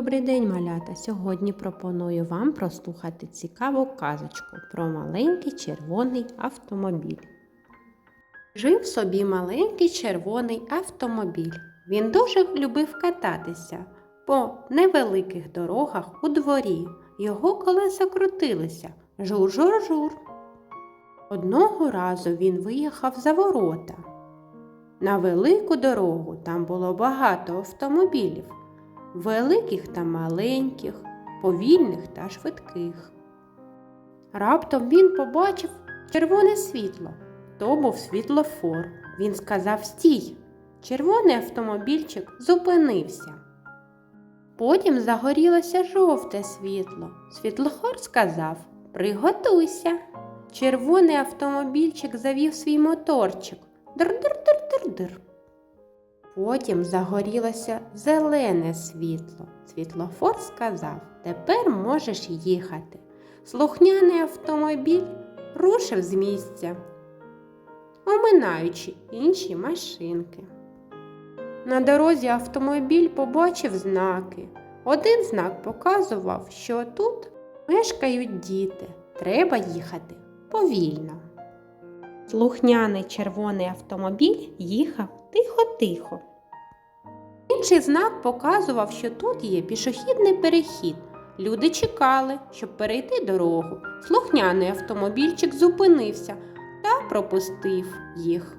Добрий день, малята! Сьогодні пропоную вам прослухати цікаву казочку про маленький червоний автомобіль. Жив собі маленький червоний автомобіль. Він дуже любив кататися по невеликих дорогах у дворі. Його колеса крутилися жур-жур-жур. Одного разу він виїхав за ворота. На велику дорогу там було багато автомобілів великих та маленьких, повільних та швидких. Раптом він побачив червоне світло. То був світлофор. Він сказав Стій. Червоний автомобільчик зупинився. Потім загорілося жовте світло. Світлофор сказав Приготуйся. Червоний автомобільчик завів свій моторчик. Др-др-др-др-др. Потім загорілося зелене світло. Світлофор сказав Тепер можеш їхати. Слухняний автомобіль рушив з місця, оминаючи інші машинки. На дорозі автомобіль побачив знаки. Один знак показував, що тут мешкають діти. Треба їхати повільно. Слухняний червоний автомобіль їхав тихо-тихо. Інший знак показував, що тут є пішохідний перехід. Люди чекали, щоб перейти дорогу. Слухняний автомобільчик зупинився та пропустив їх.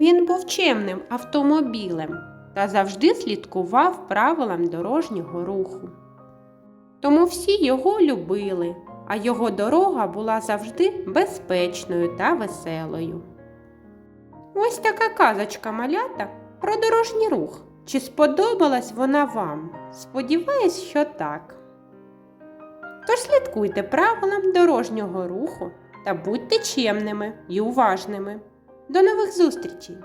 Він був чемним автомобілем та завжди слідкував правилам дорожнього руху. Тому всі його любили, а його дорога була завжди безпечною та веселою. Ось така казочка малята про дорожній рух. Чи сподобалась вона вам? Сподіваюсь, що так. Тож слідкуйте правилам дорожнього руху та будьте чемними і уважними. До нових зустрічей!